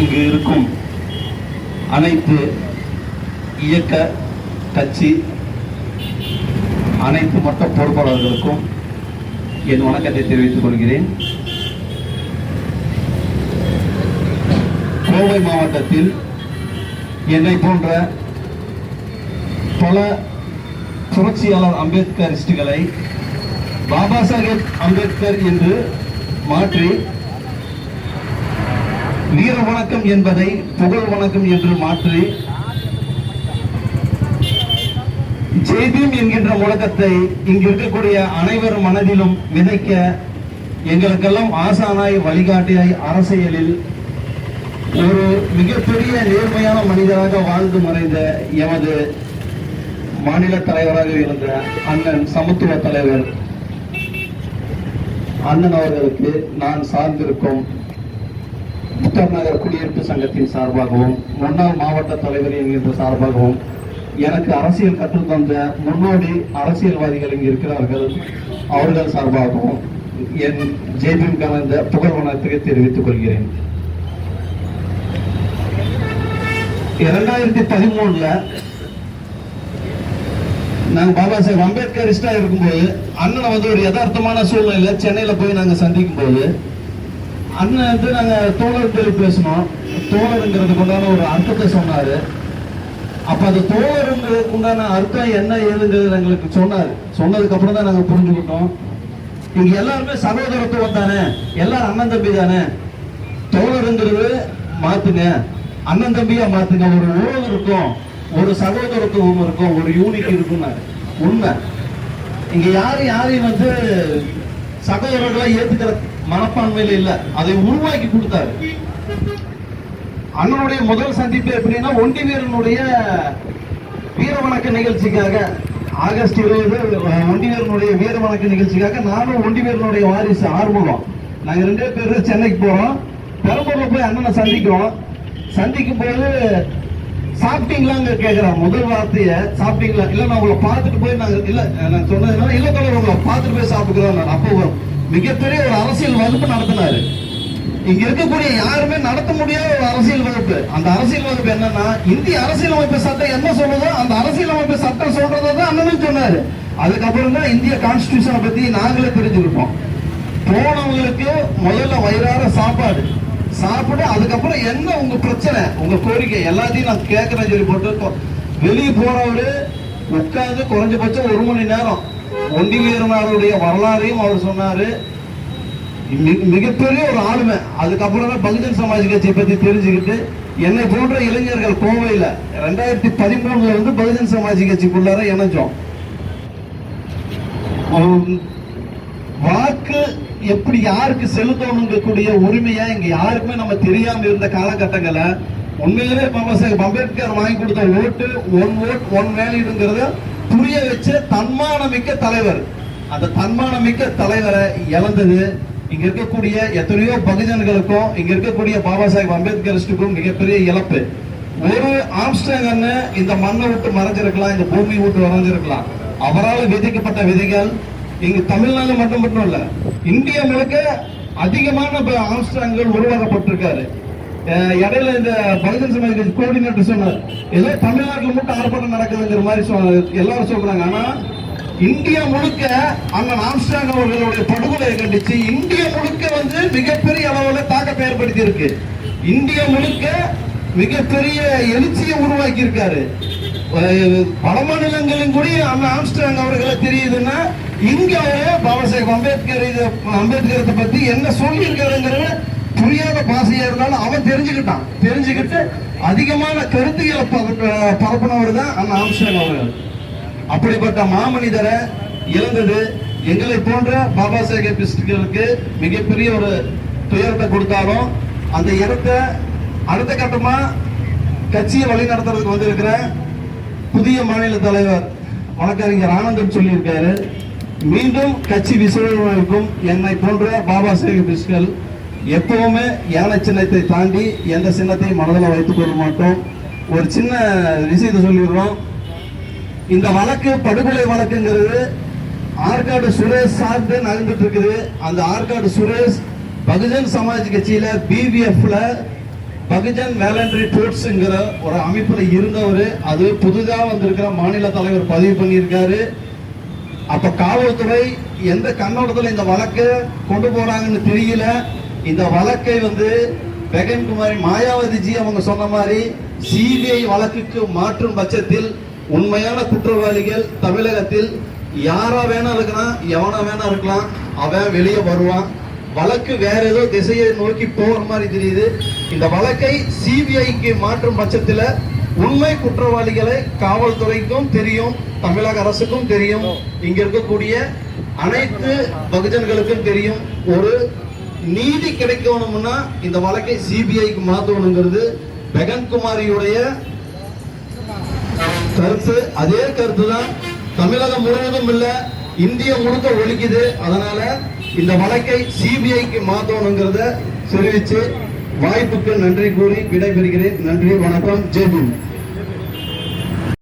இங்கு இருக்கும் அனைத்து இயக்க கட்சி அனைத்து மட்ட பொறுப்பாளர்களுக்கும் என் வணக்கத்தை தெரிவித்துக் கொள்கிறேன். கோவை மாவட்டத்தில் என்னை போன்ற பல புரட்சியாளர் அம்பேத்கரிஸ்டுகளை பாபா சாஹேப் அம்பேத்கர் என்று மாற்றி வீர வணக்கம் என்பதை புகழ் வணக்கம் என்று மாற்றி ஜெய்பீம் என்கின்ற முழக்கத்தை இங்கு இருக்கக்கூடிய அனைவர் மனதிலும் விதைக்க எங்களுக்கெல்லாம் ஆசானாய் வழிகாட்டியாய் அரசியலில் ஒரு மிகப்பெரிய நேர்மையான மனிதராக வாழ்ந்து மறைந்த எமது மாநில தலைவராக இருந்த அண்ணன் சமத்துவ தலைவர் அண்ணன் அவர்களுக்கு நான் சார்ந்திருக்கும் முத்தம் நகர் குடியிருப்பு சங்கத்தின் சார்பாகவும் முன்னாள் மாவட்ட தலைவர் என்கின்ற சார்பாகவும் எனக்கு அரசியல் கற்றுத் தந்த முன்னோடி அரசியல்வாதிகள் இங்கு இருக்கிறார்கள். அவர்கள் சார்பாகவும் என் ஜெய்பீம் கலந்த புகழ் வணக்கத்தை தெரிவித்துக் கொள்கிறேன். இரண்டாயிரத்தி பதிமூணுல நாங்க பாபா சாஹேப் அம்பேத்கரிஸ்டா இருக்கும்போது அண்ணனை வந்து ஒரு யதார்த்தமான சூழ்நிலையில சென்னையில போய் நாங்க சந்திக்கும் போது அண்ணன் வந்து நாங்கள் தோழர் பேர் பேசணும் தோழருங்கிறதுக்கு உண்டான ஒரு அர்த்தத்தை சொன்னார். அப்போ அந்த தோழருங்கிறதுக்கு உண்டான அர்த்தம் என்ன ஏதுங்கிறது எங்களுக்கு சொன்னார். சொன்னதுக்கப்புறம் தான் நாங்கள் புரிஞ்சுக்கிட்டோம். இங்கே எல்லாருமே சகோதரத்துவம் தானே? எல்லாரும் அண்ணன் தம்பி தானே? தோழருங்கிறது மாற்றுங்க அண்ணன் தம்பியாக மாற்றுங்க ஒரு உறவு இருக்கும் ஒரு சகோதரத்துவம் இருக்கும் ஒரு யூனிட் இருக்கும்னாரு. உண்மை. இங்கே யாரும் யாரையும் வந்து சகோதரர்களை ஏற்றுக்கிற மனப்பான்மையில இல்ல. அதை உருவாக்கி கொடுத்தாரு. அண்ணனுடைய முதல் சந்திப்பு எப்படின்னா ஒண்டி வீரனுடைய வீர வணக்க நிகழ்ச்சிக்காக. ஆகஸ்ட் இருபது ஒண்டி வீரனுடைய வீர வணக்க நிகழ்ச்சிக்காக நானும் ஒண்டி வீரனுடைய வாரிசு ஆர்வம் நாங்க ரெண்டே பேரும் சென்னைக்கு போறோம். பெரம்பூர்ல போய் அண்ணனை சந்திக்கிறோம். சந்திக்கும் போது சாப்பிட்டீங்களாங்க கேக்குறான் முதல் வார்த்தைய சாப்பிட்டீங்களா? இல்ல நான் உங்களை பார்த்துட்டு போய் நாங்க இல்ல நான் சொன்னது இல்ல தோழர் உங்களை பார்த்துட்டு போய் சாப்பிடுறோம் நான். அப்போ மிகப்பெரிய ஒரு அரசியல் வகுப்பு நடத்தினாரு. இங்க இருக்கக்கூடிய யாருமே நடத்த முடியாத ஒரு அரசியல் வகுப்பு. அந்த அரசியல் வகுப்பு என்னன்னா இந்திய அரசியலமைப்பு சட்டம் என்ன சொல்லுதோ அந்த அரசியலமைப்பு சட்டம் சொல்றதான் அண்ணனும் சொன்னாரு. அதுக்கப்புறம் தான் இந்திய கான்ஸ்டியூஷனை பத்தி நாங்களே தெரிஞ்சுக்கிட்டோம். போனவங்களுக்கு முதல்ல வயிறார சாப்பாடு. சாப்பிட்டு அதுக்கப்புறம் என்ன உங்க பிரச்சனை? உங்க கோரிக்கை. எல்லாத்தையும் நான் கேட்கறேன் சொல்லி போட்டு வெளியே போறவரு உட்காந்து குறைஞ்சபட்சம் ஒரு மணி நேரம் ஒண்டி வீரனாருடைய வரலாறையும் அவர் சொன்னாரு. மிகப்பெரிய ஒரு ஆளுமை. அதுக்கப்புறம் தான் பகுஜன் சமாஜ் கட்சியை பத்தி தெரிஞ்சுக்கிட்டு என்னை போன்ற இளைஞர்கள் கோவையில ரெண்டாயிரத்தி பதிமூணுல இருந்து பகுஜன் சமாஜ் கட்சிக்குள்ளார இணைஞ்சோம். வாக்கு எப்படி யாருக்கு செலுத்தணுங்கக்கூடிய உரிமையா இங்க யாருக்குமே நம்ம தெரியாம இருந்த காலகட்டங்களை உண்மையிலே பாபா சாஹேப் அம்பேத்கர் வாங்கி கொடுத்த ஓட்டு ஒன் ஓட் ஒன் வேல்யூங்கிறத புரிய வச்ச தன்மானமிக்க தலைவர். அந்த தன்மானமிக்க தலைவரை இழந்தது. இங்க இருக்கக்கூடிய எத்தனையோ பகுஜன்களுக்கும் இங்க இருக்கக்கூடிய பாபா சாஹிப் அம்பேத்கரிஸ்டுக்கும் மிகப்பெரிய இழப்பு. ஒரு ஆம்ஸ்டாங் இந்த மண்ணை விட்டு மறைஞ்சிருக்கலாம் இந்த பூமி விட்டு மறைஞ்சிருக்கலாம் அவரால் விதிக்கப்பட்ட விதைகள் இங்கு தமிழ்நாடு மட்டும் மட்டும் இல்ல இந்தியா முழுக்க அதிகமான ப- ஆம்ஸ்டாங்கள் உருவாக்கப்பட்டிருக்காரு. இடையில இந்த பகுஜன் சமாஜ் கட்சி கோஆர்டினேட்டர் சொன்னார். ஏதோ தமிழ்நாட்டில் மட்டும் ஆர்ப்பாட்டம் நடக்குதுங்கிற மாதிரி எல்லாரும் சொல்றாங்க. ஆனா இந்தியா முழுக்க அண்ணன் ஆம்ஸ்டாங் அவர்களுடைய படுகொலையை கண்டிச்சு இந்தியா முழுக்க வந்து மிகப்பெரிய அளவுல தாக்கத்தை ஏற்படுத்தி இருக்கு இந்தியா முழுக்க மிகப்பெரிய எழுச்சியை உருவாக்கி இருக்காரு வட மாநிலங்களிலும் கூட அண்ணன் ஆம்ஸ்டாங் அவர்களை தெரியுதுன்னா இங்க அவரு பாபா சாஹேப் அம்பேத்கர் இதை அம்பேத்கரத்தை பத்தி என்ன சொல்லி புரியாத பாசையா இருந்தாலும் அவன் தெரிஞ்சுக்கிட்டான். தெரிஞ்சுக்கிட்டு அதிகமான கருத்துக்களை பரப்பினவர் தான் அந்த ஆம்ஸ்டாங் அவர்கள். அப்படிப்பட்ட மாமனிதரை இழந்தது எங்களை போன்ற பாபா சாஹேப் பிஸ்டுகளுக்கு மிகப்பெரிய ஒரு துயரத்தை கொடுத்தாலும் அந்த இடத்தை அடுத்த கட்டமா கட்சியை வழி நடத்துறதுக்கு வந்திருக்கிற புதிய மாநில தலைவர் வழக்கறிஞர் ஆனந்தன் சொல்லியிருக்காரு. மீண்டும் கட்சி விசுவலுக்கும் என்னை போன்ற பாபா சாஹேப் பிஸ்கள் எப்பவுமே யானை சின்னத்தை தாண்டி எந்த சின்னத்தையும் மனதில் வைத்துக் கொள்ள மாட்டோம். ஒரு சின்ன விஷயத்தை சொல்லிடுறோம். இந்த வழக்கு படுகொலை வழக்குங்கிறது ஆற்காடு சுரேஷ் சார்ந்து நடந்துட்டு இருக்குது அந்த ஆற்காடு சுரேஷ் பகுஜன் சமாஜ் கட்சியில பிவிஎஃப்ல பகுஜன் வேலண்டரி ட்ரூட்ஸுங்கிற ஒரு அமைப்பில் இருந்தவர். அது புதுதாக வந்திருக்கிற மாநில தலைவர் பதிவு பண்ணியிருக்காரு. அப்போ காவல்துறை எந்த கண்ணோட்டத்தில் இந்த வழக்கை கொண்டு போகிறாங்கன்னு தெரியல. இந்த வழக்கை வந்து பெகன் குமாரி மாயாவதி ஜி அவங்க சொன்ன மாதிரி சிபிஐ வழக்குக்கு மாற்றும் பட்சத்தில் உண்மையான குற்றவாளிகள் தமிழகத்தில் யாரா வேணா இருக்கலாம் எவனா வேணா இருக்கலாம் அவன் வெளியே வருவான். வழக்கு வேற ஏதோ திசையை நோக்கி போற மாதிரி தெரியுது. இந்த வழக்கை சிபிஐக்கு மாற்றும் பட்சத்தில் உண்மை குற்றவாளிகளை காவல்துறைக்கும் தெரியும் தமிழக அரசுக்கும் தெரியும். இங்க இருக்கக்கூடிய அனைத்து பகுஜன்களுக்கும் தெரியும். ஒரு நீதி கிடைக்கணும்னா இந்த வழக்கை சிபிஐக்கு மாத்தணுங்கிறது பெகன்குமாரியுடைய கருத்து. அதே கருத்து தான் தமிழகம் முழுவதும் இல்ல இந்திய முழுக்க ஒழிக்குது. அதனால இந்த வழக்கை சிபிஐக்கு மாத்தணுங்கிறத தெரிவிச்சு வாய்ப்புக்கு நன்றி கூறி விடைபெறுகிறேன். நன்றி வணக்கம். ஜெய்பீம்